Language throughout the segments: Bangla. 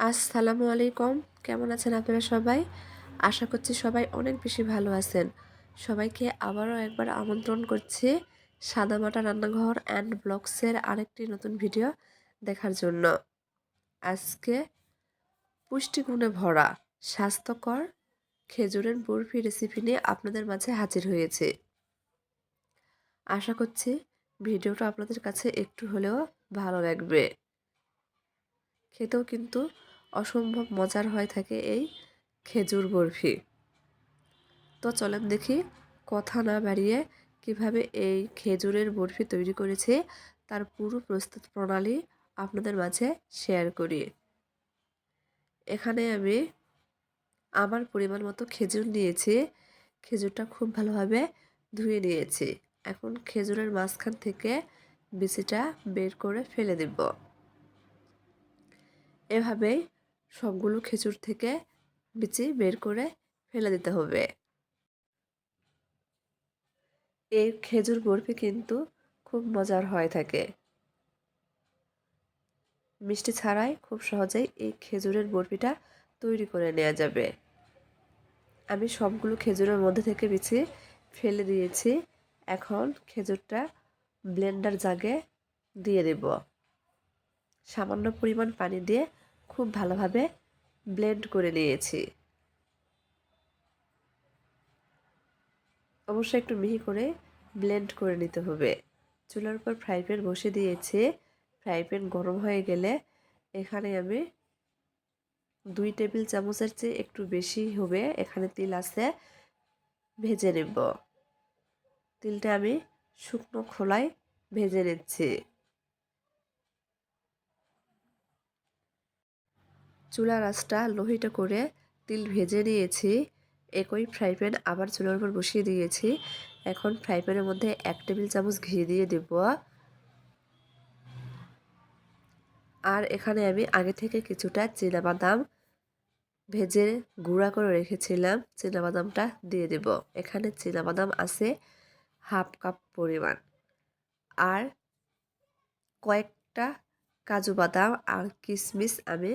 আসসালামু আলাইকুম। কেমন আছেন আপনারা সবাই? আশা করছি সবাই অনেক বেশি ভালো আছেন। সবাইকে আবারও একবার আমন্ত্রণ করছি সাদামাটা রান্নাঘর অ্যান্ড ব্লগসের আরেকটি নতুন ভিডিও দেখার জন্য। আজকে পুষ্টিগুণে ভরা, স্বাস্থ্যকর খেজুরের বরফি রেসিপি নিয়ে আপনাদের মাঝে হাজির হয়েছে। আশা করছি ভিডিওটা আপনাদের কাছে একটু হলেও ভালো লাগবে। খেতেও কিন্তু অসম্ভব মজার হয়ে থাকে এই খেজুর বরফি। তো চলেন দেখি কথা না বাড়িয়ে কীভাবে এই খেজুরের বরফি তৈরি করেছে, তার পুরো প্রস্তুত প্রণালী আপনাদের মাঝে শেয়ার করি। এখানে আমি আমার পরিমাণ মতো খেজুর নিয়েছি, খেজুরটা খুব ভালোভাবে ধুয়ে নিয়েছি। এখন খেজুরের মাঝখান থেকে বিচিটা বের করে ফেলে দেব। এভাবেই সবগুলো খেজুর থেকে বিচি বের করে ফেলে দিতে হবে। এই খেজুর বরফি কিন্তু খুব মজার হয়ে থাকে। মিষ্টি ছাড়াই খুব সহজেই এই খেজুরের বরফিটা তৈরি করে নেওয়া যাবে। আমি সবগুলো খেজুরের মধ্যে থেকে বিছি ফেলে দিয়েছি। এখন খেজুরটা ব্লেন্ডার জাগে দিয়ে দেব। সামান্য পরিমাণ পানি দিয়ে খুব ভালোভাবে ব্লেন্ড করে নিয়েছি। অবশ্যই একটু মিহি করে ব্লেন্ড করে নিতে হবে। চুলার উপর ফ্রাই প্যান বসে দিয়েছি। ফ্রাই প্যান গরম হয়ে গেলে এখানে আমি দুই টেবিল চামচের চেয়ে একটু বেশি হবে এখানে তিল আছে, ভেজে নেব। তিলটা আমি শুকনো খোলায় ভেজে নিচ্ছি। চুলার আঁচটা লোহিটা করে তিল ভেজে নিয়েছি। একই ফ্রাই প্যান আবার চুলার উপর বসিয়ে দিয়েছি। এখন ফ্রাই প্যানের মধ্যে এক টেবিল চামচ ঘি দিয়ে দেব। আর এখানে আমি আগে থেকে কিছুটা বাদাম ভেজে গুঁড়া করে রেখেছিলাম। বাদামটা দিয়ে দেব। এখানে বাদাম আছে হাফ কাপ পরিমাণ। আর কয়েকটা কাজু বাদাম আর কিশমিশ আমি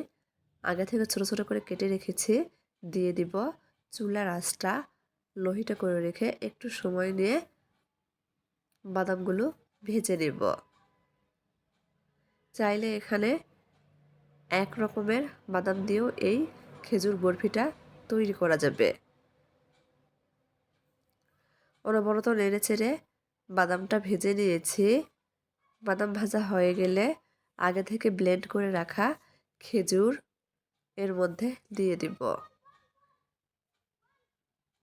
আগে থেকে ছোট ছোট করে কেটে রেখেছি, দিয়ে দিব চুলার আঁচটা লোহিটা করে রেখে একটু সময় নিয়ে বাদামগুলো ভেজে নেব। চাইলে এখানে এক রকমের বাদাম দিয়েও এই খেজুর বরফিটা তৈরি করা যাবে। অনবরত নেড়ে চেড়ে বাদামটা ভেজে নিয়েছি। বাদাম ভাজা হয়ে গেলে আগে থেকে ব্লেন্ড করে রাখা খেজুর এর মধ্যে দিয়ে দিব।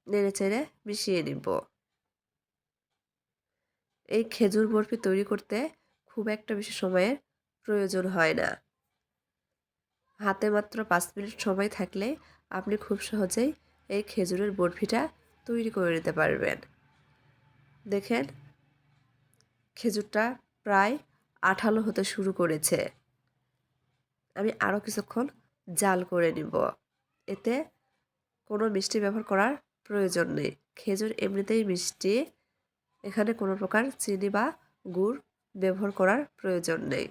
নেড়ে চেড়ে মিশিয়ে নিব। এই খেজুর বরফি তৈরি করতে খুব একটা বেশি সময়ের প্রয়োজন হয় না। হাতে মাত্র পাঁচ মিনিট সময় থাকলে আপনি খুব সহজেই এই খেজুরের বরফিটা তৈরি করে নিতে পারবেন। দেখেন, খেজুরটা প্রায় আঠালো হতে শুরু করেছে। আমি আরও কিছুক্ষণ জাল করে নিব। এতে কোনো মিষ্টি ব্যবহার করার প্রয়োজন নেই। খেজুর এমনিতেই মিষ্টি। এখানে কোনো প্রকার চিনি বা গুড় ব্যবহার করার প্রয়োজন নেই।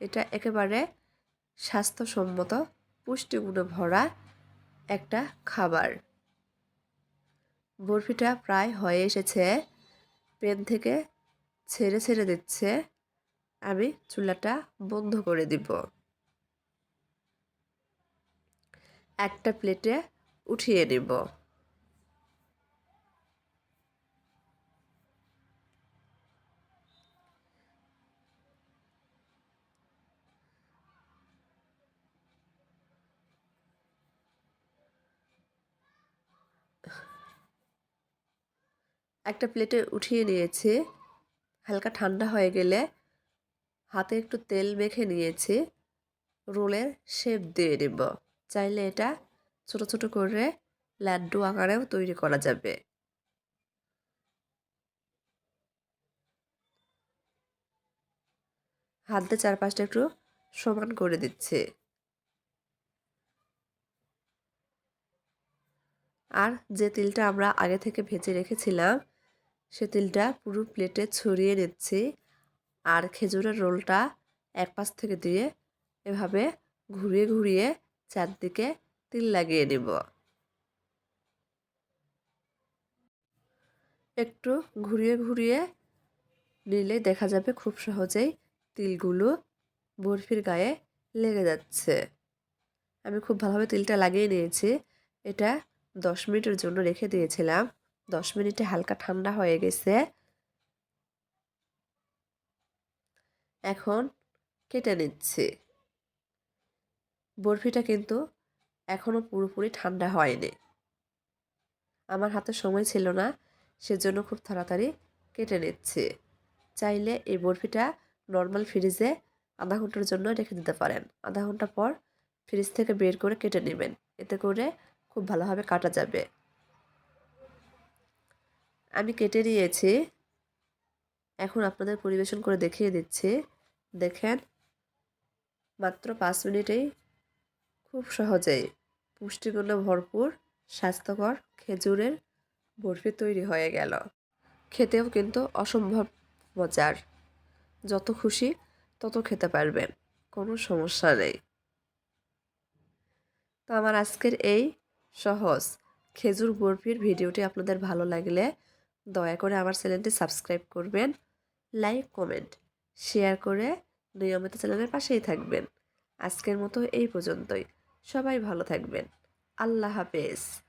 এটা একেবারে স্বাস্থ্যসম্মত, পুষ্টিগুণে ভরা একটা খাবার। বরফিটা প্রায় হয়ে এসেছে। পেন থেকে ছেড়ে ছেড়ে দিচ্ছে। আমি চুলাটা বন্ধ করে দিব। একটা প্লেটে উঠিয়ে নেব। একটা প্লেটে উঠিয়ে নিয়েছি। হালকা ঠান্ডা হয়ে গেলে হাতে একটু তেল মেখে নিয়েছি। রোলের শেপ দিয়ে নেব। চাইলে এটা ছোট ছোট করে লাড্ডু আকারেও তৈরি করা যাবে। হাত চারপাশটা একটু সমান করে দিচ্ছে। আর যে তিলটা আমরা আগে থেকে ভেজে রেখেছিলাম, সে তিলটা পুরো প্লেটে ছড়িয়ে নিচ্ছি। আর খেজুরের রোলটা এক পাশ থেকে দিয়ে এভাবে ঘুরিয়ে ঘুরিয়ে চারদিকে তিল লাগিয়ে নিব। একটু ঘুরিয়ে ঘুরিয়ে নিলে দেখা যাবে খুব সহজেই তিলগুলো বরফির গায়ে লেগে যাচ্ছে। আমি খুব ভালোভাবে তিলটা লাগিয়ে নিয়েছি। এটা দশ মিনিটের জন্য রেখে দিয়েছিলাম। দশ মিনিটে হালকা ঠান্ডা হয়ে গেছে। এখন কেটে নিচ্ছি। বরফিটা কিন্তু এখনও পুরোপুরি ঠান্ডা হয়নি। আমার হাতে সময় ছিল না, সেজন্য খুব তাড়াতাড়ি কেটে নিচ্ছি। চাইলে এই বরফিটা নর্মাল ফ্রিজে আধা ঘণ্টার জন্য রেখে দিতে পারেন। আধা ঘণ্টা পর ফ্রিজ থেকে বের করে কেটে নেবেন। এতে করে খুব ভালোভাবে কাটা যাবে। আমি কেটে নিয়েছি। এখন আপনাদের পরিবেশন করে দেখিয়ে দিচ্ছি। দেখেন, মাত্র পাঁচ মিনিটেই খুব সহজেই পুষ্টিগুণে ভরপুর, স্বাস্থ্যকর খেজুরের বরফি তৈরি হয়ে গেল। খেতেও কিন্তু অসম্ভব মজার। যত খুশি তত খেতে পারবেন, কোনো সমস্যা নেই। তো আমার আজকের এই সহজ খেজুর বরফির ভিডিওটি আপনাদের ভালো লাগলে দয়া করে আমার চ্যানেলটি সাবস্ক্রাইব করবেন, লাইক, কমেন্ট শেয়ার করে নিয়মিত চ্যানেলের পাশেই থাকবেন। আজকের মতো এই পর্যন্তই। সবাই ভালো থাকবেন। আল্লাহ হাফেজ।